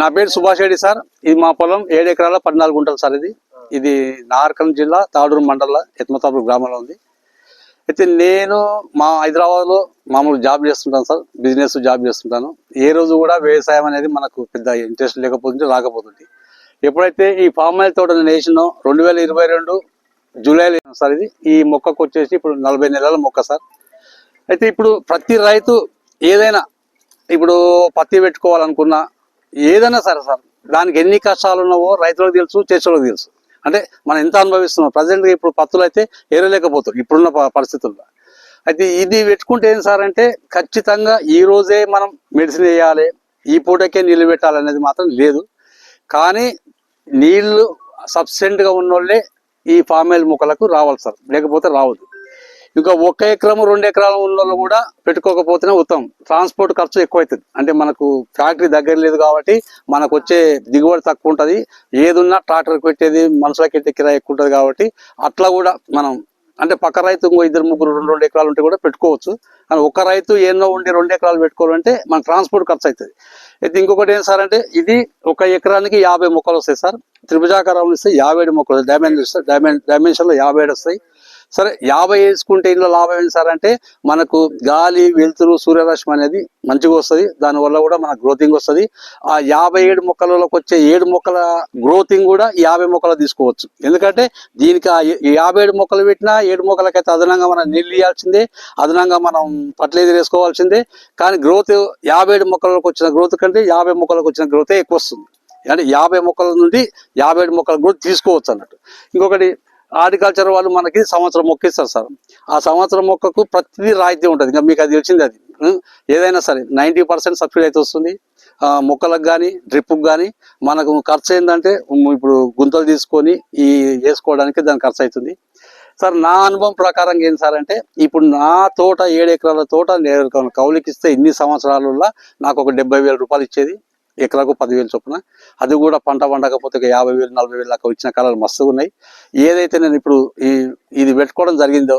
నా పేరు సుభాష్ రెడ్డి సార్. ఇది మా పొలం ఏడు ఎకరాల పద్నాలుగు గుంటలు సార్ ఇది. ఇది నార్కల్ జిల్లా తాడూరు మండల ఎత్మతాపూర్ గ్రామంలో ఉంది. అయితే నేను మా హైదరాబాద్లో మామూలు జాబ్ చేస్తుంటాను సార్. బిజినెస్ జాబ్ చేస్తుంటాను. ఏ రోజు కూడా వ్యవసాయం అనేది మనకు పెద్ద ఇంట్రెస్ట్ లేకపోతుంది రాకపోతుంది ఎప్పుడైతే ఈ పామ్ ఆయిల్ తోట నేను వేసినో రెండు వేల ఇరవై రెండు జూలైలో సార్ ఇది. ఈ మొక్కకు వచ్చేసి ఇప్పుడు నలభై నెలల మొక్క సార్. అయితే ఇప్పుడు ప్రతి రైతు ఏదైనా ఇప్పుడు పత్తి పెట్టుకోవాలనుకున్నా ఏదైనా సరే సార్ దానికి ఎన్ని కష్టాలు ఉన్నావో రైతులకు తెలుసు చేసేవాళ్ళకి తెలుసు. అంటే మనం ఎంత అనుభవిస్తున్నాం? ప్రజెంట్గా ఇప్పుడు పత్తులు అయితే ఏరలేకపోతారు ఇప్పుడున్న పరిస్థితుల్లో. అయితే ఇది పెట్టుకుంటే ఏం సార్ అంటే ఖచ్చితంగా ఈ రోజే మనం మెడిసిన్ వేయాలి ఈ పూటకే నీళ్ళు పెట్టాలనేది మాత్రం లేదు. కానీ నీళ్ళు సబ్సిడెంట్గా ఉన్న ఉన్నోళ్ళే ఈ ఫార్మేల్ మొక్కలకు రావాలి సార్ లేకపోతే రావద్దు. ఇంకా ఒక ఎకరం రెండు ఎకరాల ఉన్న కూడా పెట్టుకోకపోతేనే ఉత్తమం. ట్రాన్స్పోర్ట్ ఖర్చు ఎక్కువ అవుతుంది అంటే మనకు ఫ్యాక్టరీ దగ్గర లేదు కాబట్టి మనకు వచ్చే దిగుబడి తక్కువ ఉంటుంది. ఏదున్నా ట్రాక్టర్ పెట్టేది మనుషులకి అయితే కిరాయి ఎక్కువ ఉంటుంది కాబట్టి అట్లా కూడా మనం అంటే పక్క రైతు ఇంకో ఇద్దరు ముగ్గురు రెండు రెండు ఎకరాలు ఉంటే కూడా పెట్టుకోవచ్చు. కానీ ఒక రైతు ఎన్నో ఉండి రెండు ఎకరాలు పెట్టుకోవాలంటే మన ట్రాన్స్పోర్ట్ ఖర్చు అవుతుంది అయితే ఇంకొకటి ఏం సార్ అంటే ఇది ఒక ఎకరానికి యాభై మొక్కలు వస్తాయి సార్. త్రిభుజాకారంలో ఇస్తే యాభై ఏడు మొక్కలు డైమెన్షన్ డైమెన్షన్లో యాభై ఏడు వస్తాయి. సరే యాభై వేసుకుంటే ఇందులో లాభం ఏంటి సార్ అంటే మనకు గాలి వెలుతురు సూర్యరశ్మి అనేది మంచిగా వస్తుంది. దానివల్ల కూడా మనకు గ్రోతింగ్ వస్తుంది. ఆ యాభై ఏడు మొక్కలలోకి వచ్చే ఏడు మొక్కల గ్రోతింగ్ కూడా యాభై మొక్కలు తీసుకోవచ్చు. ఎందుకంటే దీనికి ఆ యాభై ఏడు మొక్కలు పెట్టినా ఏడు మొక్కలకైతే అదనంగా మనం నీళ్ళు ఇవ్వాల్సిందే అదనంగా మనం పట్లేదు వేసుకోవాల్సిందే. కానీ గ్రోత్ యాభై ఏడు మొక్కలకు వచ్చిన గ్రోత్ కంటే యాభై మొక్కలకు వచ్చిన గ్రోతే ఎక్కువ వస్తుంది. అంటే యాభై మొక్కల నుండి యాభై ఏడు మొక్కల గ్రోత్ తీసుకోవచ్చు అన్నట్టు. ఇంకొకటి హార్టికల్చర్ వాళ్ళు మనకి సంవత్సరం మొక్క ఇస్తారు సార్. ఆ సంవత్సరం మొక్కకు ప్రతిదీ రాయితీ ఉంటుంది. ఇంకా మీకు అది తెలిసింది అది. ఏదైనా సరే నైంటీ పర్సెంట్ సబ్సిడీ అయితే వస్తుంది. మొక్కలకు కానీ డ్రిప్కి కానీ మనకు ఖర్చు ఏంటంటే ఇప్పుడు గుంతలు తీసుకొని ఈ వేసుకోవడానికి దాని ఖర్చు అవుతుంది. సార్ నా అనుభవం ప్రకారం ఏం సార్ అంటే ఇప్పుడు నా తోట ఏడు ఎకరాల తోట నేను కౌలికిస్తే ఇన్ని సంవత్సరాలలో నాకు ఒక డెబ్బై వేల రూపాయలు ఇచ్చేది. ఎకరాకు పదివేలు చొప్పున. అది కూడా పంట పండకపోతే ఒక యాభై వేలు నలభై వేలు దాకా వచ్చిన కాలాలు మస్తుగా ఉన్నాయి. ఏదైతే నేను ఇప్పుడు ఈ ఇది పెట్టుకోవడం జరిగిందో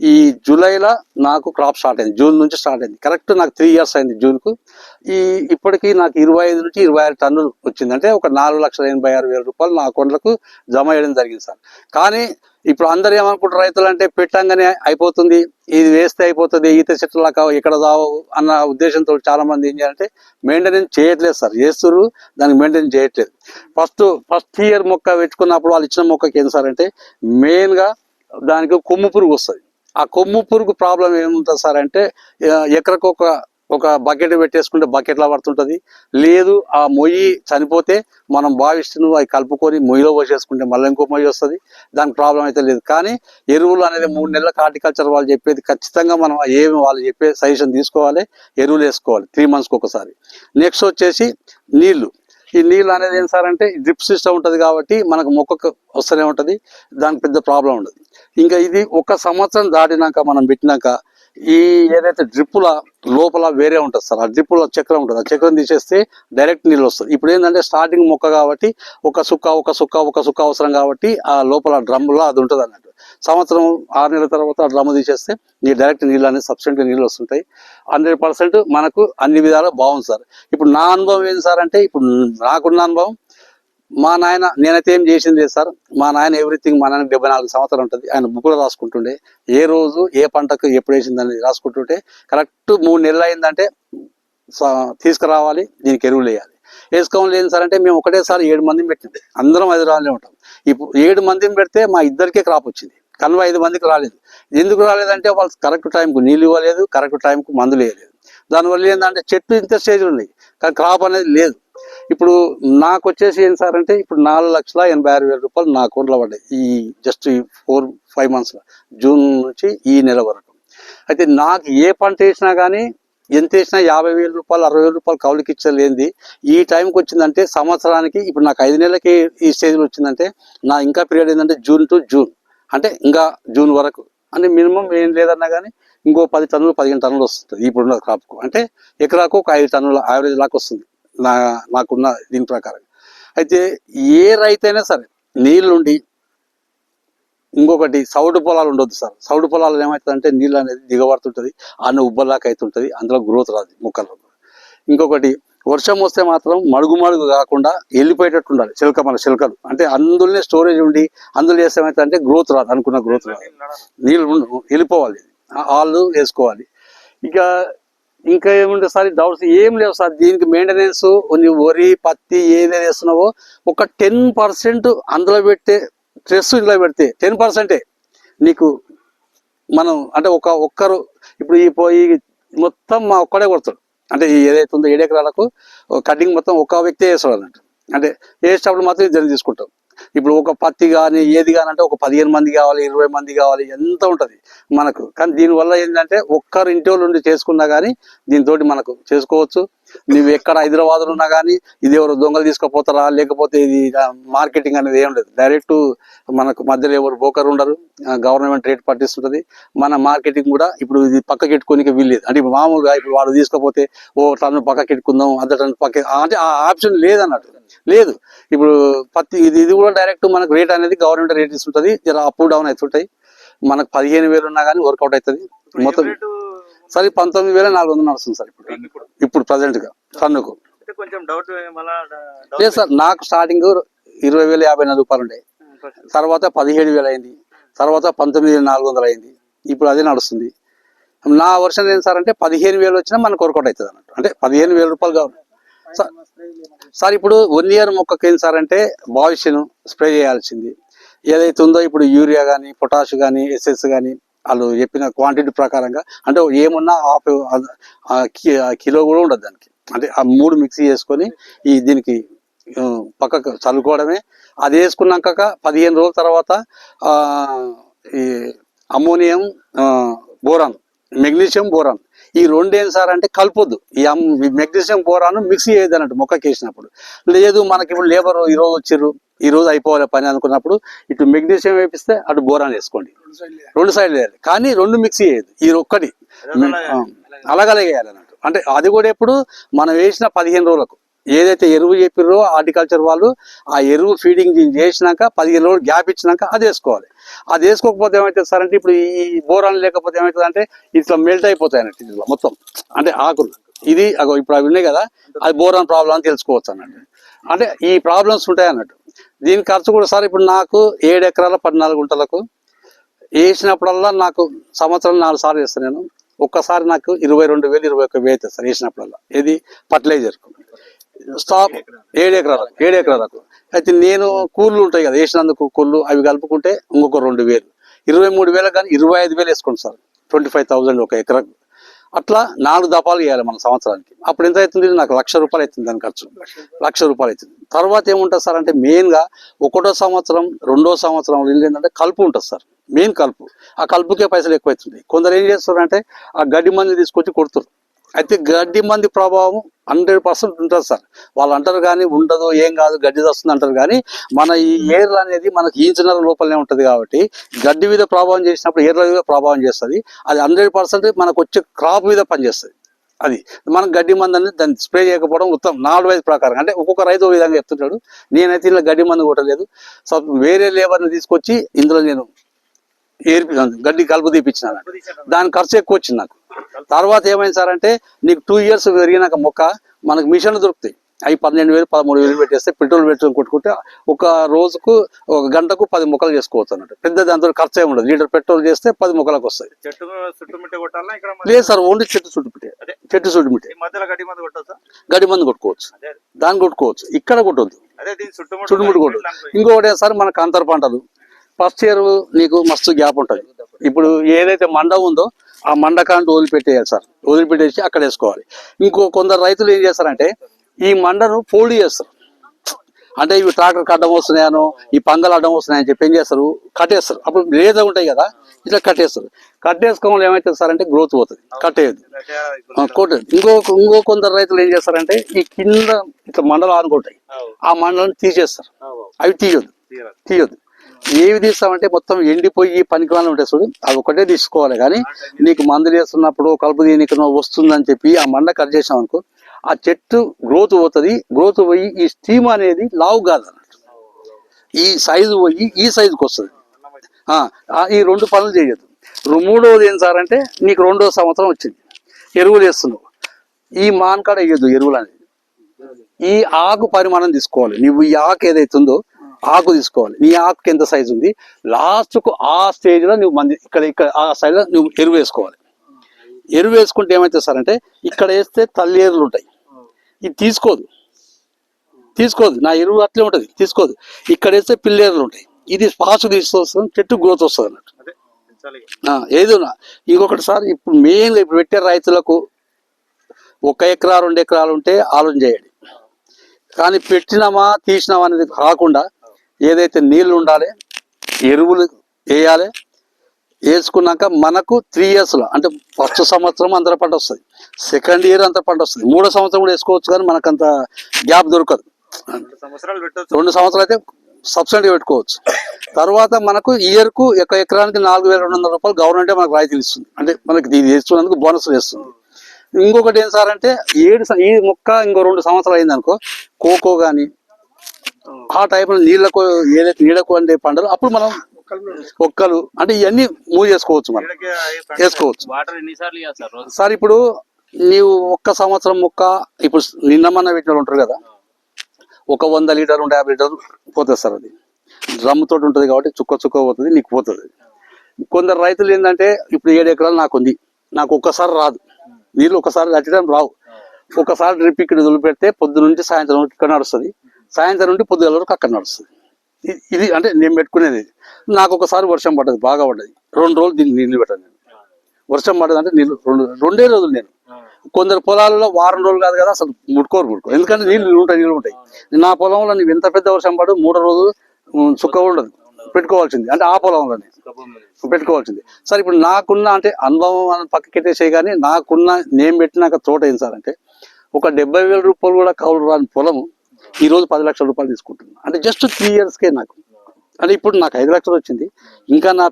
ఈ జూలైలో నాకు క్రాప్ స్టార్ట్ అయింది. జూన్ నుంచి స్టార్ట్ అయింది. కరెక్ట్ నాకు త్రీ ఇయర్స్ అయింది జూన్కు. ఈ ఇప్పటికీ నాకు ఇరవై ఐదు నుంచి ఇరవై ఆరు టన్నులు వచ్చింది. అంటే ఒక నాలుగు లక్షల ఎనభై ఆరు వేల రూపాయలు నా అకౌంట్లకు జమ చేయడం జరిగింది సార్. కానీ ఇప్పుడు అందరు ఏమనుకుంటారు? రైతులు అంటే పెట్టంగానే అయిపోతుంది ఇది వేస్తే అయిపోతుంది ఈత చెట్లలాగా ఇక్కడ దావు అన్న ఉద్దేశంతో చాలా మంది ఏం చేయాలంటే మెయింటెనెన్స్ చేయట్లేదు సార్. చేస్తున్నారు దానికి మెయింటైన్ చేయట్లేదు. ఫస్ట్ ఫస్ట్ ఇయర్ మొక్క పెట్టుకున్నప్పుడు వాళ్ళు ఇచ్చిన మొక్కకి ఏం సార్ అంటే మెయిన్గా దానికి కొమ్ము పురుగు వస్తుంది. ఆ కొమ్ము పురుగు ప్రాబ్లం ఏముంటుంది సార్ అంటే ఆ, ఎకరకు ఒక ఒక బకెట్ పెట్టేసుకుంటే బకెట్లో పడుతుంటుంది. లేదు ఆ మొయ్యి చనిపోతే మనం భావిస్తున్నాం అవి కలుపుకొని మొయ్యిలో పోసేసుకుంటే మళ్ళీ ఇంకో మొయ్యి వస్తుంది. దానికి ప్రాబ్లం అయితే లేదు. కానీ ఎరువులు అనేది మూడు నెలలకు హార్టికల్చర్ వాళ్ళు చెప్పేది ఖచ్చితంగా మనం ఏమి వాళ్ళు చెప్పే సజెషన్ తీసుకోవాలి ఎరువులు వేసుకోవాలి త్రీ మంత్స్కి ఒకసారి. నెక్స్ట్ వచ్చేసి నీళ్ళు. ఈ నీళ్ళు అనేది ఏం సార్ అంటే డ్రిప్ సిస్టమ్ ఉంటుంది కాబట్టి మనకు మొక్కకు వస్తూనే ఉంటుంది. దానికి పెద్ద ప్రాబ్లం ఉండదు. ఇంకా ఇది ఒక సంవత్సరం దాటినాక మనం పెట్టినాక ఈ ఏదైతే డ్రిప్పుల లోపల వేరే ఉంటుంది సార్ ఆ డ్రిప్పుల చక్రం ఉంటుంది. ఆ చక్రం తీసేస్తే డైరెక్ట్ నీళ్ళు వస్తుంది ఇప్పుడు ఏంటంటే స్టార్టింగ్ మొక్క కాబట్టి ఒక సుక్క ఒక సుక్క ఒక సుక్క అవసరం కాబట్టి ఆ లోపల డ్రమ్లో అది ఉంటుంది అన్నట్టు. సంవత్సరం ఆరు నెలల తర్వాత ఆ డ్రమ్ తీసేస్తే నీ డైరెక్ట్ నీళ్ళు అనేది సబ్సిడెంట్గా నీళ్ళు వస్తుంటాయి. హండ్రెడ్ పర్సెంట్ మనకు అన్ని విధాలు బాగుంది సార్. ఇప్పుడు నా అనుభవం ఏంటి సార్ అంటే ఇప్పుడు నాకున్న అనుభవం మా నాయన నేనైతే ఏం చేసింది లేదు సార్. మా నాయన ఎవ్రీథింగ్ మా నాయన డెబ్బై నాలుగు సంవత్సరాలు ఉంటుంది. ఆయన బుక్లో రాసుకుంటుండే. ఏ రోజు ఏ పంటకు ఎప్పుడు వేసిందని రాసుకుంటుంటే కరెక్ట్ మూడు నెలలు అయిందంటే తీసుకురావాలి దీనికి ఎరువులు వేయాలి. వేసుకోవాలి లేదు సార్ అంటే మేము ఒకటేసారి ఏడు మందిని పెట్టింది అందరం హైదరాబాద్లో ఉంటాం. ఇప్పుడు ఏడు మందిని పెడితే మా ఇద్దరికే క్రాప్ వచ్చింది. కనుక ఐదు మందికి రాలేదు. ఎందుకు రాలేదంటే వాళ్ళు కరెక్ట్ టైంకు నీళ్ళు ఇవ్వలేదు కరెక్ట్ టైంకు మందులు వేయలేదు. దానివల్ల ఏంటంటే చెట్టు ఇంత స్టేజ్ ఉన్నాయి. కానీ క్రాప్ అనేది లేదు. ఇప్పుడు నాకు వచ్చేసి ఏం సార్ అంటే ఇప్పుడు నాలుగు లక్షల ఎనభై ఆరు వేల రూపాయలు నా అకౌంట్లో పడ్డాయి ఈ జస్ట్ ఈ ఫోర్ ఫైవ్ మంత్స్లో జూన్ నుంచి ఈ నెల వరకు. అయితే నాకు ఏ పంట వేసినా కానీ ఎంత వేసినా యాభై వేల రూపాయలు అరవై వేల రూపాయలు కౌలుకి ఇచ్చలేంది ఈ టైంకి వచ్చిందంటే సంవత్సరానికి ఇప్పుడు నాకు ఐదు నెలలకి ఈ స్టేజ్లో వచ్చిందంటే నా ఇంకా పీరియడ్ ఏంటంటే జూన్ టు జూన్. అంటే ఇంకా జూన్ వరకు. అంటే మినిమం ఏం లేదన్నా కానీ ఇంకో పది టన్నులు పదిహేను టన్నులు వస్తుంది ఇప్పుడున్న క్రాప్కు అంటే ఎకరాకు ఒక ఐదు టన్నుల యావరేజ్ లాగా వస్తుంది. నా నాకున్న దీని ప్రకారం అయితే ఏ రైతైనా సరే నీళ్ళుండి ఇంకొకటి సౌడు పొలాలు ఉండొద్దు సార్. సౌడు పొలాలు ఏమవుతుందంటే నీళ్ళు అనేది దిగబడుతుంటుంది అన్న ఉబ్బలాగా అవుతుంటుంది అందులో గ్రోత్ రాదు మొక్కల్లో. ఇంకొకటి వర్షం వస్తే మాత్రం మడుగు మడుగు కాకుండా వెళ్ళిపోయేటట్టు ఉండాలి చిలక మన చిలకలు. అంటే అందులోనే స్టోరేజ్ ఉండి అందులో చేస్తే ఏమైతే గ్రోత్ రాదు అనుకున్న గ్రోత్ రాదు. నీళ్ళు వెళ్ళిపోవాలి. ఆళ్ళు వేసుకోవాలి. ఇక ఇంకా ఏముంటే సార్ డౌట్స్ ఏం లేవు సార్. దీనికి మెయింటెనెన్స్ నువ్వు వరి పత్తి ఏదైనా వేస్తున్నావో ఒక టెన్ పర్సెంట్ అందులో పెట్టే స్ట్రెస్ ఇందులో పెడితే టెన్ పర్సెంటే నీకు మనం అంటే ఒక ఒక్కరు ఇప్పుడు ఈ పోయి మొత్తం మా ఒక్కడే కొడతాడు. అంటే ఏదైతే ఉందో ఏడు ఎకరాలకు కటింగ్ మొత్తం ఒక వ్యక్తి వేస్తాడు అన్నట్టు. అంటే వేసేటప్పుడు మాత్రం ఇద్దరు తీసుకుంటాం. ఇప్పుడు ఒక పత్తి కానీ ఏది కానీ అంటే ఒక పదిహేను మంది కావాలి ఇరవై మంది కావాలి ఎంత ఉంటుంది మనకు. కానీ దీనివల్ల ఏంటంటే ఒక్కరు ఇంటి వాళ్ళు ఉండి చేసుకున్నా కానీ దీంతో మనకు చేసుకోవచ్చు. నువ్వు ఎక్కడ హైదరాబాద్లో ఉన్నా కానీ ఇది ఎవరు దొంగలు తీసుకుపోతారా? లేకపోతే ఇది మార్కెటింగ్ అనేది ఏం లేదు. డైరెక్ట్ మనకు మధ్యలో ఎవరు బ్రోకర్ ఉండరు. గవర్నమెంట్ రేట్ పట్టిస్తుంటది. మన మార్కెటింగ్ కూడా ఇప్పుడు ఇది పక్కకి కెట్టుకోనికి వీల్లేదు. అంటే ఇప్పుడు మామూలుగా ఇప్పుడు వాడు తీసుకపోతే ఓ టన్ను పక్క కెట్టుకుందాం అంత టన్ను పక్క అంటే ఆ ఆప్షన్ లేదన్నట్టు. లేదు. ఇప్పుడు పత్తి ఇది ఇది కూడా డైరెక్ట్ మనకు రేట్ అనేది గవర్నమెంట్ రేట్ ఇస్తుంటది. జర అప్ డౌన్ అవుతుంటాయి. మనకు పదిహేను వేలు ఉన్నా కానీ వర్కౌట్ అవుతుంది. మొత్తం సరే పంతొమ్మిది వేల నాలుగు వందలు నడుస్తుంది సార్ ఇప్పుడు. ఇప్పుడు ఇప్పుడు ప్రజెంట్గా టన్నుకు అంటే కొంచెం డౌట్ మళ్ళా డౌట్ లేదు సార్ నాకు స్టార్టింగ్ ఇరవై వేల యాభై నాలుగు రూపాయలు ఉండే. తర్వాత పదిహేడు వేలు అయింది. తర్వాత పంతొమ్మిది వేల నాలుగు వందలు అయింది. ఇప్పుడు అదే నడుస్తుంది. నా వర్షన్ ఏం సార్ అంటే పదిహేను వేలు వచ్చినా మనకు వర్కౌట్ అవుతుంది అన్నట్టు. అంటే పదిహేను వేల రూపాయలు కావాలి. సార్ సార్ ఇప్పుడు వన్ ఇయర్ మొక్కకి ఏం సార్ అంటే బాయిషన్ స్ప్రే చేయాల్సింది. ఏదైతే ఉందో ఇప్పుడు యూరియా కానీ పొటాష్ కానీ ఎస్ఎస్ కానీ వాళ్ళు చెప్పిన క్వాంటిటీ ప్రకారంగా అంటే ఏమున్నా హాఫ్ కి- ఆ కిలో కూడా ఉండదు దానికి. అంటే ఆ మూడు మిక్సీ చేసుకొని ఈ దీనికి పక్కకు చల్లుకోవడమే. అది వేసుకున్నాక పదిహేను రోజుల తర్వాత ఈ అమ్మోనియం బోరాన్ మెగ్నీషియం బోరాన్ ఈ రెండు ఏం సార్ అంటే కలపొద్దు. ఈ అమ్- ఈ మెగ్నీషియం బోరాన్ మిక్సీ చేయదు అన్నట్టు మొక్కకి వేసినప్పుడు లేదు మనకి ఇప్పుడు లేబర్ ఈ రోజు వచ్చిర్రు ఈ రోజు అయిపోవాలి పని అనుకున్నప్పుడు ఇటు మెగ్నీషియం వేపిస్తే అటు బోరాన్ వేసుకోండి. రెండు సైడ్లు వేయాలి. కానీ రెండు మిక్సీ చేయదు ఈ ఒక్కటి. ఆ, అలాగలాగే వేయాలి అన్నట్టు అంటే అది కూడా ఎప్పుడు మనం వేసిన పదిహేను రోజులకు. ఏదైతే ఎరువు చెప్పిర్రో హార్టికల్చర్ వాళ్ళు ఆ ఎరువు ఫీడింగ్ చేసినాక పదిహేను రోజులు గ్యాప్ ఇచ్చినాక అది వేసుకోవాలి. అది వేసుకోకపోతే ఏమవుతుంది సార్ అంటే ఇప్పుడు ఈ బోరాన్ లేకపోతే ఏమవుతుంది అంటే ఇట్లా మెల్ట్ అయిపోతాయి అన్నట్టు ఇట్లా మొత్తం. అంటే ఆకులు. ఇది అగో ఇప్పుడు అవి ఉన్నాయి కదా అది బోరాన్ ప్రాబ్లం అని తెలుసుకోవచ్చు అన్నట్టు. అంటే ఈ ప్రాబ్లమ్స్ ఉంటాయి అన్నట్టు. దీని ఖర్చు కూడా సార్ ఇప్పుడు నాకు ఏడు ఎకరాల పద్నాలుగు గుంటలకు వేసినప్పుడల్లా నాకు సంవత్సరం నాలుగు సార్లు వేస్తాను నేను. ఒక్కసారి నాకు ఇరవై రెండు వేలు ఇరవై ఒక్క వేలు అవుతుంది సార్ వేసినప్పుడల్లా. ఇది ఫర్టిలైజర్ స్టాప్ ఏడు ఎకరాలకు ఏడు ఎకరాలకు. అయితే నేను కూళ్ళు ఉంటాయి కదా వేసినందుకు కూళ్ళు అవి కలుపుకుంటే ఇంకొక రెండు వేలు. ఇరవై మూడు వేలకు కానీ ఇరవై ఐదు వేలు వేసుకోండి సార్. ట్వంటీ ఫైవ్ ఒక ఎకరకు. అట్లా నాలుగు దపాలు వేయాలి మన సంవత్సరానికి. అప్పుడు ఎంత అవుతుంది? నాకు లక్ష రూపాయలు అవుతుంది దాని ఖర్చు. లక్ష రూపాయలు. అవుతుంది. తర్వాత ఏముంటుంది సార్ అంటే మెయిన్గా ఒకటో సంవత్సరం రెండో సంవత్సరం ఏంటంటే కలుపు ఉంటుంది సార్. మెయిన్ కలుపు. ఆ కలుపుకే పైసలు ఎక్కువ అవుతుంది కొందరు ఏం చేస్తారంటే ఆ గడ్డి మంది తీసుకొచ్చి కొడుతారు. అయితే గడ్డి మంది ప్రభావం హండ్రెడ్ పర్సెంట్ ఉంటుంది సార్. వాళ్ళు అంటారు కానీ ఉండదు ఏం కాదు గడ్డి వస్తుంది అంటారు కానీ మన ఈ ఏర్లు అనేది మనకి ఈంచినర లోపలనే ఉంటుంది కాబట్టి గడ్డి మీద ప్రభావం చేసినప్పుడు ఏర్ల మీద ప్రభావం చేస్తుంది. అది హండ్రెడ్ పర్సెంట్ మనకు వచ్చే క్రాప్ మీద పనిచేస్తుంది. అది మనం గడ్డి మందు అనేది దాన్ని స్ప్రే చేయకపోవడం ఉత్తమం. నాలుగు ఐదు ప్రకారం అంటే ఒక్కొక్క రైతు విధంగా చెప్తుంటాడు నేనైతే ఇలా గడ్డి మందు కొట్టలేదు. సో వేరే లేబర్ని తీసుకొచ్చి ఇందులో నేను ఏర్పి గడ్డి కలుపు తీపిచ్చినాను దాని ఖర్చు ఎక్కువ వచ్చింది నాకు. తర్వాత ఏమైంది సార్ అంటే నీకు టూ ఇయర్స్ పెరిగినాక మొక్క మనకు మిషన్లు దొరుకుతాయి. అవి పన్నెండు వేలు పదమూడు వేలు పెట్టేస్తే పెట్రోల్ పెట్టుకొని కొట్టుకుంటే ఒక రోజుకు ఒక గంటకు పది మొక్కలు చేసుకోవచ్చు అన్నట్టు. పెద్ద దాంతో ఖర్చు ఏమి ఉండదు. లీటర్ పెట్రోల్ చేస్తే పది మొక్కలకు వస్తాయి. లేదు సార్ ఓన్లీ చెట్టు చుట్టుమిట్టే. చెట్టు చుట్టుమిట్టే గడ్డి మంది కొట్టుకోవచ్చు. దాన్ని కొట్టుకోవచ్చు. ఇక్కడ కొట్టొద్దు. చుట్టుముట్టు కొట్టు ఇంకొకటి సార్ మనకు అంతర పంటలు. ఫస్ట్ ఇయర్ నీకు మస్తు గ్యాప్ ఉంటుంది. ఇప్పుడు ఏదైతే మండ ఉందో ఆ మండ కాంటి వదిలిపెట్టేయాలి సార్. వదిలిపెట్టేసి అక్కడ వేసుకోవాలి. ఇంకో కొందరు రైతులు ఏం చేస్తారంటే ఈ మండను పోడి చేస్తారు. అంటే ఇవి ట్రాక్టర్ అడ్డం వస్తున్నాయనో ఈ పంగలు అడ్డం వస్తున్నాయని చెప్పి ఏం చేస్తారు? కట్టేస్తారు. అప్పుడు లేదా ఉంటాయి కదా ఇట్లా కట్టేస్తారు. కట్టేసుకోవడం ఏమవుతుంది సార్ అంటే గ్రోత్ పోతుంది. కట్టేయద్దు. కొట్టదు ఇంకో ఇంకో కొందరు రైతులు ఏం చేస్తారంటే ఈ కింద ఇట్లా మండలు ఆనుకుంటాయి. ఆ మండలం తీసేస్తారు. అవి తీయొద్దు. తీయొద్దు. ఏవి తీస్తామంటే మొత్తం ఎండిపోయి పనికిమాలను ఉంటాయి చూడు. అవి ఒకటే తీసుకోవాలి. కానీ నీకు మందులు వేస్తున్నప్పుడు కలుపు దీనికి వస్తుందని చెప్పి ఆ మండ కట్ చేసాం అనుకో ఆ చెట్టు గ్రోత్ పోతుంది. గ్రోత్ పోయి ఈ స్టీమ్ అనేది లావు కాదు అన్నట్టు. ఈ సైజు పోయి ఈ సైజుకి వస్తుంది. ఈ రెండు పనులు చేయదు మూడవది ఏం సార్ అంటే నీకు రెండో సంవత్సరం వచ్చింది. ఎరువులు వేస్తున్నావు. ఈ మాన్కాడ వేయద్దు ఎరువులు అనేది. ఈ ఆకు పరిమాణం తీసుకోవాలి. నువ్వు ఈ ఆకు ఏదైతుందో ఉందో ఆకు తీసుకోవాలి. నీ ఆకుకి ఎంత సైజు ఉంది? లాస్ట్కు ఆ స్టేజ్లో నువ్వు మంది ఇక్కడ ఇక్కడ ఆ సైడ్లో నువ్వు ఎరువు వేసుకోవాలి. ఎరువు వేసుకుంటే ఏమవుతుంది సార్ అంటే ఇక్కడ వేస్తే తల్లి ఎరువులు ఉంటాయి. ఇది తీసుకోదు. తీసుకోదు. నా ఎరువు అట్లే ఉంటుంది. తీసుకోదు. ఇక్కడ వేస్తే పిల్లేరులు ఉంటాయి. ఇది పాసు తీసుకొస్తుంది చెట్టు గ్రోత్ వస్తుంది అన్నట్టు. ఏదోనా ఇంకొకటి సార్ ఇప్పుడు మెయిన్గా ఇప్పుడు పెట్టే రైతులకు ఒక ఎకరా రెండు ఎకరాలు ఉంటే ఆలోచన చేయండి. కానీ పెట్టినామా తీసినామా అనేది కాకుండా ఏదైతే నీళ్ళు ఉండాలి ఎరువులు వేయాలి వేసుకున్నాక మనకు త్రీ ఇయర్స్లో అంటే ఫస్ట్ సంవత్సరం అంతర పంట వస్తుంది సెకండ్ ఇయర్ అంతర పంట వస్తుంది మూడో సంవత్సరం కూడా వేసుకోవచ్చు కానీ మనకంత గ్యాప్ దొరకదు. రెండు సంవత్సరాలు అయితే సబ్సిడీ పెట్టుకోవచ్చు. తర్వాత మనకు ఇయర్కు ఒక ఎకరానికి నాలుగు వేల రెండు వందల రూపాయలు గవర్నమెంట్ మనకు రాయితీలు ఇస్తుంది. అంటే మనకి ఇది ఇస్తున్నందుకు బోనస్ వేస్తుంది. ఇంకొకటి ఏం సార్ అంటే ఏడు ఈ మొక్క ఇంకో రెండు సంవత్సరాలు అయింది అనుకో కోకో కానీ ఆ టైపులో నీళ్ళకు ఏదైతే నీళ్ళకు అంటే పంటలు అప్పుడు మనం ఒక్కలు అంటే ఇవన్నీ మూవ్ చేసుకోవచ్చు మనం. చేసుకోవచ్చు. వాటర్ సార్ ఇప్పుడు నీవు ఒక్క సంవత్సరం మొక్క ఇప్పుడు నిన్న మొన్న పెట్టిన ఉంటారు కదా ఒక వంద లీటర్ ఉంటే యాభై లీటర్ పోతుంది సార్ అది. డ్రమ్ తోటి ఉంటుంది కాబట్టి చుక్క చుక్క పోతుంది నీకు పోతుంది. కొందరు రైతులు ఏంటంటే ఇప్పుడు ఏడు ఎకరాలు నాకు ఉంది నాకు ఒక్కసారి రాదు. నీళ్ళు ఒకసారి కట్టడం రావు. ఒకసారి డ్రిప్ ఇక్కడ వదిలిపెడితే పొద్దు నుంచి సాయంత్రం ఇక్కడ నడుస్తుంది. సాయంత్రం నుండి పొద్దుగల వరకు అక్కడ నడుస్తుంది. ఇది- అంటే నేను పెట్టుకునేది నాకు ఒకసారి వర్షం పడ్డది బాగా పడ్డది. రెండు రోజులు దీనికి నీళ్ళు పెట్టాను నేను. వర్షం పడ్డది అంటే నీళ్ళు రెండు రెండే రోజులు నేను. కొందరు పొలాలలో వారం రోజులు కాదు కదా అసలు ముట్టుకోరు ముట్టుకో ఎందుకంటే నీళ్ళు ఉంటాయి నీళ్ళు ఉంటాయి. నా పొలంలో నువ్వు ఎంత పెద్ద వర్షం పడు మూడో రోజు చుక్క ఉండదు. పెట్టుకోవాల్సింది. అంటే ఆ పొలంలోనే పెట్టుకోవాల్సింది. సార్ ఇప్పుడు నాకున్న అంటే అనుభవం అని పక్కకెట్టేసే కానీ నాకున్న నేను పెట్టినాక తోట ఏం సార్ అంటే ఒక డెబ్బై వేల రూపాయలు కూడా కౌలు రాని పొలము ఈ రోజు పది లక్షల రూపాయలు తీసుకుంటున్నా. అంటే జస్ట్ త్రీ ఇయర్స్కే నాకు. అంటే ఇప్పుడు నాకు ఐదు లక్షలు వచ్చింది. ఇంకా నా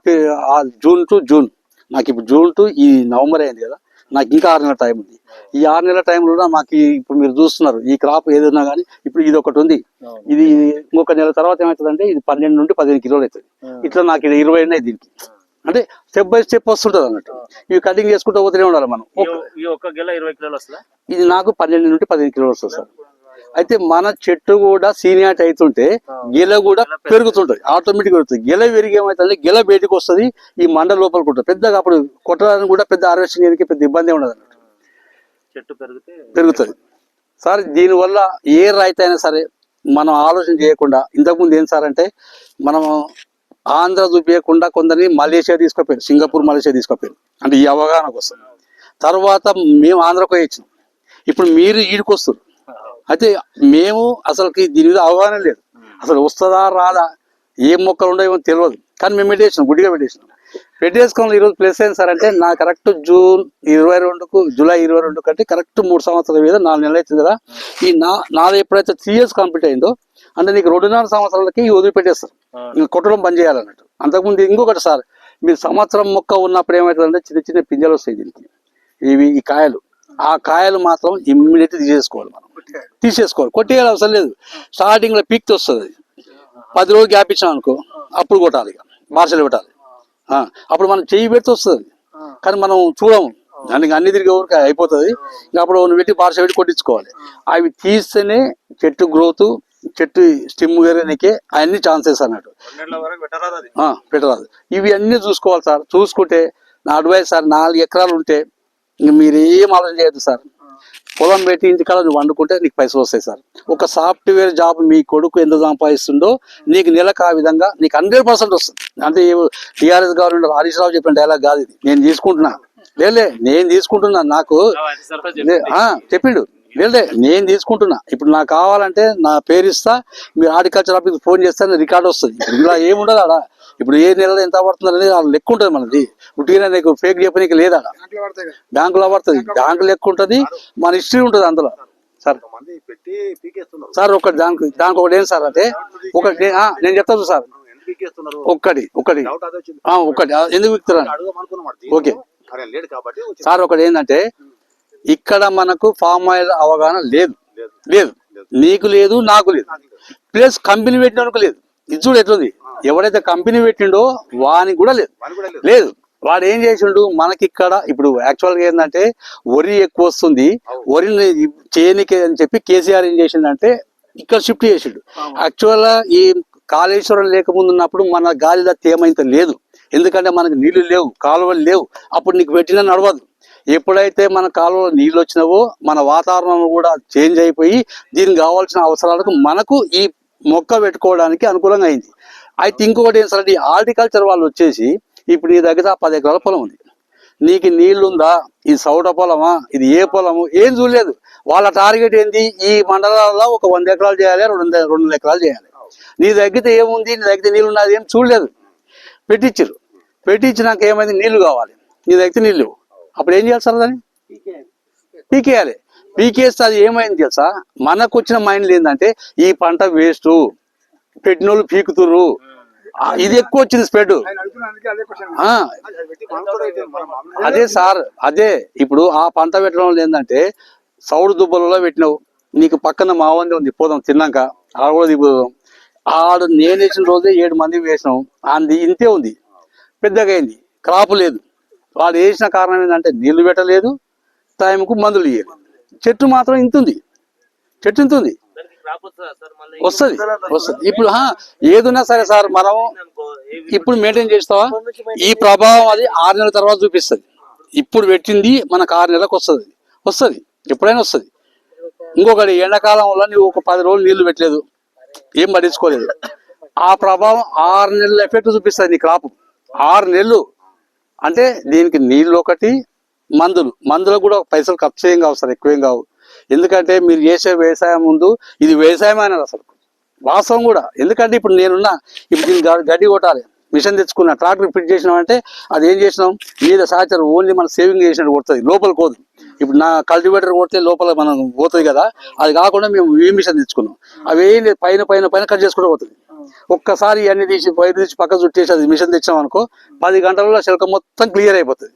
జూన్ టు జూన్ నాకు ఇప్పుడు జూన్ టు ఈ నవంబర్ అయింది కదా నాకు ఇంకా ఆరు నెలల టైం ఉంది. ఈ ఆరు నెలల టైంలో మాకు ఈ- ఇప్పుడు మీరు చూస్తున్నారు ఈ క్రాప్ ఏదైనా కానీ ఇప్పుడు ఇది ఒకటి ఉంది. ఇది ఇంకొక నెల తర్వాత ఏమవుతుందంటే ఇది పన్నెండు నుండి పదిహేను కిలోలు అవుతుంది. ఇట్లా నాకు ఇది ఇరవై ఉన్నాయి దీనికి. అంటే స్టెప్ బై స్టెప్ వస్తుంటది అన్నట్టు. ఇవి కటింగ్ చేసుకుంటూ పోతూనే ఉండాలి మనం. ఒక- ఈ ఒక్క గెల ఇరవై కిలోలు వస్తుందా? ఇది నాకు పన్నెండు నుండి పదిహేను కిలోలు వస్తుంది సార్. అయితే మన చెట్టు కూడా సీనియాట్ అవుతుంటే గెల కూడా పెరుగుతుంటది ఆటోమేటిక్ పెరుగుతుంది. గెల పెరిగి ఏమవుతుంది గెల బయటకు వస్తుంది ఈ మండ లోపలికి ఉంటుంది. పెద్దగా అప్పుడు కొట్టడానికి కూడా పెద్ద హార్వెస్టింగ్ పెద్ద ఇబ్బంది ఉండదు అన్నట్టు. చెట్టు పెరిగితే పెరుగుతుంది. సార్ దీనివల్ల ఏ రైతు అయినా సరే మనం ఆలోచన చేయకుండా ఇంతకుముందు ఏం సార్ అంటే మనం ఆంధ్ర చూపించకుండా కొందరిని మలేషియా తీసుకుపోయారు సింగపూర్ మలేషియా తీసుకుపోయారు. అంటే ఈ అవగాహన కోసం తర్వాత మేము ఆంధ్రకు వచ్చినాం. ఇప్పుడు మీరు ఈడికి వస్తారు అయితే మేము అసలుకి దీని మీద అవగాహన లేదు. అసలు వస్తుందా రాదా ఏ మొక్కలు ఉండవో తెలియదు కానీ మేము పెట్టేసినాం గుడ్డిగా పెట్టేసినాం. పెట్టేసుకోవాలి ఈరోజు ప్లస్ ఏంటి సార్ అంటే నా కరెక్ట్ జూన్ ఇరవై రెండుకు జూలై ఇరవై రెండు కంటే కరెక్ట్ మూడు సంవత్సరాల మీద నాలుగు నెలలు అవుతుంది కదా. ఈ నా నాది ఎప్పుడైతే త్రీ ఇయర్స్ కంప్లీట్ అయిందో అంటే నీకు రెండున్నర సంవత్సరాలకి ఇవి వదిలిపెట్టేస్తారు. ఇంకా కొట్టడం బంద్ చేయాలన్నట్టు. అంతకుముందు ఇంకొకటి సార్ మీరు సంవత్సరం మొక్క ఉన్నప్పుడు ఏమవుతుందంటే చిన్న చిన్న పింజలు వస్తాయి దీనికి. ఇవి ఈ కాయలు. ఆ కాయలు మాత్రం ఇమ్మీడియట్ తీసేసుకోవాలి మనం. తీసేసుకోవాలి కొట్టేయాలి అవసరం లేదు. స్టార్టింగ్లో పీక్ వస్తుంది. పది రోజులు గ్యాప్ ఇచ్చాం అనుకో అప్పుడు కొట్టాలి మార్షలు పెట్టాలి ఆ, అప్పుడు మనం చెయ్యి పెడితే వస్తుంది. కానీ మనం చూడము. దానికి అన్ని తిరిగి ఊరికి అయిపోతుంది. ఇంకా అప్పుడు నువ్వు పెట్టి బార్ష పెట్టి కొట్టించుకోవాలి. అవి తీస్తేనే చెట్టు గ్రోత్ చెట్టు స్టిమ్ పెరగడానికి అన్ని ఛాన్సెస్ అన్నట్టు. పెట్టరాదు అది. ఆ, పెట్టరాదు ఇవి అన్ని చూసుకోవాలి సార్. చూసుకుంటే నా అడ్వైస్ సార్ నాలుగు ఎకరాలు ఉంటే మీరు ఏం ఆలోచన చేయొద్దు సార్. పొలం పెట్టి ఇంటికాడ నువ్వు వండుకుంటే నీకు పైసలు వస్తాయి సార్. ఒక సాఫ్ట్వేర్ జాబ్ మీ కొడుకు ఎంత సంపాదిస్తుండో నీకు నెలకు ఆ విధంగా నీకు హండ్రెడ్ పర్సెంట్ వస్తుంది. అంటే టీఆర్ఎస్ గవర్నమెంట్ హరీష్ రావు చెప్పిన డైలాగ్ కాదు ఇది. నేను తీసుకుంటున్నా. లేలే నేను తీసుకుంటున్నా. నాకు చెప్పిండు. లేదే నేను తీసుకుంటున్నా. ఇప్పుడు నాకు కావాలంటే నా పేరు ఇస్తా మీ హార్టికల్చర్ ఆఫీస్ ఫోన్ చేస్తే రికార్డు వస్తుంది. ఇలా ఏముండదు ఆడ. ఇప్పుడు ఏ నెలలో ఎంత పడుతుంది అనేది వాళ్ళ లెక్క ఉంటుంది మనది. ఉట్టిగా నీకు ఫేక్ చెప్పనీకి లేదా? బ్యాంకులో పడుతుంది. బ్యాంకు లెక్క ఉంటుంది మన హిస్టరీ ఉంటుంది అందులో. సార్. సార్ ఒకటి దానికి దానికి ఒకటి ఏం సార్ అంటే ఒకటి నేను చెప్తాను సార్. ఒక్కటి ఒకటి ఒకటి ఎందుకు విక్తున్నా అడుగుదాం అనుకున్నాం ఓకే. సార్ ఒకటి ఏంటంటే ఇక్కడ మనకు ఫామ్ ఆయిల్ అవగాహన లేదు. లేదు. నీకు లేదు నాకు లేదు. ప్లస్ కంపెనీ పెట్టినోనికి లేదు. ఇది చూడు ఎట్లుంది? ఎవడైతే కంపెనీ పెట్టిండో వానికి కూడా లేదు. లేదు. లేదు. వాడు ఏం చేసిండు? మనకి ఇక్కడ ఇప్పుడు యాక్చువల్గా ఏంటంటే వరి ఎక్కువ వస్తుంది. వరిని చేయనికి అని చెప్పి కేసీఆర్ ఏం చేసిండంటే ఇక్కడ షిఫ్ట్ చేసిండు. యాక్చువల్గా ఈ కాళేశ్వరం లేకముందు ఉన్నప్పుడు మన గాలిలో తేమ ఇంత లేదు. ఎందుకంటే మనకు నీళ్ళు లేవు కాలువలు లేవు. అప్పుడు నీకు పెట్టినా నడవదు. ఎప్పుడైతే మన కాలువలో నీళ్ళు వచ్చినావో మన వాతావరణం కూడా చేంజ్ అయిపోయి దీనికి కావాల్సిన అవసరాలకు మనకు ఈ మొక్క పెట్టుకోవడానికి అనుకూలంగా అయింది. అయితే ఇంకొకటి ఏం సార్ ఈ హార్టికల్చర్ వాళ్ళు వచ్చేసి ఇప్పుడు నీ దగ్గర పది ఎకరాల పొలం ఉంది. నీకు నీళ్ళుందా ఇది సౌట పొలమా? ఇది ఏ పొలము? ఏం చూడలేదు. వాళ్ళ టార్గెట్ ఏంది? ఈ మండలాల్లో ఒక వంద ఎకరాలు చేయాలి రెండు రెండు ఎకరాలు చేయాలి. నీ దగ్గర ఏముంది? నీ దగ్గర నీళ్ళున్నది ఏం చూడలేదు. పెట్టించారు పెట్టించినాక ఏమైంది? నీళ్ళు కావాలి. నీ దగ్గర నీళ్ళు లేవు. అప్పుడు ఏం చేయాలి సార్ దాన్ని? పీకేయాలి. పీకేస్తే అది ఏమైంది తెలుసా? మనకు వచ్చిన మైండ్ ఏంటంటే ఈ పంట వేస్ట్. పెట్టినోళ్ళు పీకుతుర్రు. ఆ, ఇది ఎక్కువ వచ్చింది స్ప్రెడ్ అది సార్ అదే. ఇప్పుడు ఆ పంట పెట్టడం వల్ల ఏంటంటే సౌడు దుబ్బలలో పెట్టినావు. నీకు పక్కన మావంది ఉంది పోదాం తిన్నాక. ఆడ కూడా దిగుదాం. ఆడు నేను వేసిన రోజే ఏడు మంది వేసినాం. అంది ఇంతే ఉంది. పెద్దగా అయింది. క్రాప్ లేదు. వాడు వేసిన కారణం ఏంటంటే నీళ్ళు పెట్టలేదు. టైంకు మందులు ఇయ్యలేదు. చెట్టు మాత్రం ఇంత ఉంది. చెట్టు ఇంత ఉంది. దానికి క్రాప్ వస్తుందా వస్తుంది. ఇప్పుడు ఏదున్నా సరే సార్ మనం ఇప్పుడు మెయింటైన్ చేస్తావా? ఈ ప్రభావం అది ఆరు నెలల తర్వాత చూపిస్తుంది. ఇప్పుడు పెట్టింది మనకు ఆరు నెలలకు వస్తుంది. వస్తుంది ఎప్పుడైనా వస్తుంది. ఇంకొకటి ఎండాకాలంలో నువ్వు ఒక పది రోజులు నీళ్ళు పెట్టలేదు. ఏం పట్టించుకోలేదు. ఆ ప్రభావం ఆరు నెలల ఎఫెక్ట్ చూపిస్తుంది నీ క్రాప్ ఆరు నెలలు. అంటే దీనికి నీళ్ళు ఒకటి మందులు. మందులకు కూడా పైసలు ఖర్చు ఏం కావు సార్ ఎక్కువ కావు. ఎందుకంటే మీరు చేసే వ్యవసాయం ముందు ఇది వ్యవసాయం అనేది అసలు. వాస్తవం కూడా. ఎందుకంటే ఇప్పుడు నేనున్నా ఇప్పుడు దీన్ని గడ్డి కొట్టాలి. మిషన్ తెచ్చుకున్నా ట్రాక్టర్ ఫిట్ చేసినామంటే అది ఏం చేసినాం? మీద సాచర్ ఓన్లీ మనం సేవింగ్ చేసినట్టు కొడుతుంది లోపల కోదు. ఇప్పుడు నా కల్టివేటర్ కొడితే లోపల మనం పోతుంది కదా అది కాకుండా మేము ఈ మిషన్ తెచ్చుకున్నాం. అవి ఏం పైన పైన పైన కట్ చేసుకుంటూ పోతుంది. ఒక్కసారి ఇవన్నీ తీసి పైన తీసి పక్క చుట్టేసి అది మిషన్ తెచ్చాం అనుకో పది గంటలలో శిల్క మొత్తం క్లియర్ అయిపోతుంది.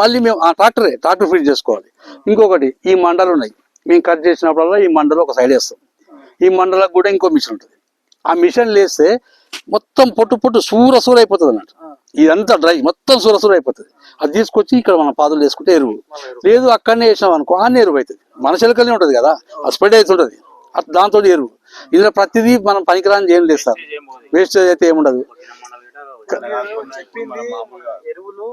మళ్ళీ మేము ఆ ట్రాక్టరే ట్రాక్టర్ ఫిట్ చేసుకోవాలి. ఇంకొకటి ఈ మండలు ఉన్నాయి. మేము కట్ చేసినప్పుడల్లా ఈ మండలు ఒక సైడ్ వేస్తాం. ఈ మండలకు కూడా ఇంకో మిషన్ ఉంటుంది. ఆ మిషన్ లేస్తే మొత్తం పొట్టు పొట్టు సూర సూర అయిపోతుంది అన్నట్టు. ఇదంతా డ్రై మొత్తం సూర సూర అయిపోతుంది. అది తీసుకొచ్చి ఇక్కడ మన పాదులు వేసుకుంటే ఎరువు. లేదు అక్కడనే వేసినాం అనుకో ఆ ఎరువు అవుతుంది మన చిలకలనే ఉంటుంది కదా ఆ స్ప్రెడ్ అవుతుంటుంది అట్ దాంతో ఎరువు. ఇందులో ప్రతిదీ మనం పనికిరాని ఏం లేదు సార్. వేస్టేజ్ అయితే ఏముండదు. ఎరువులు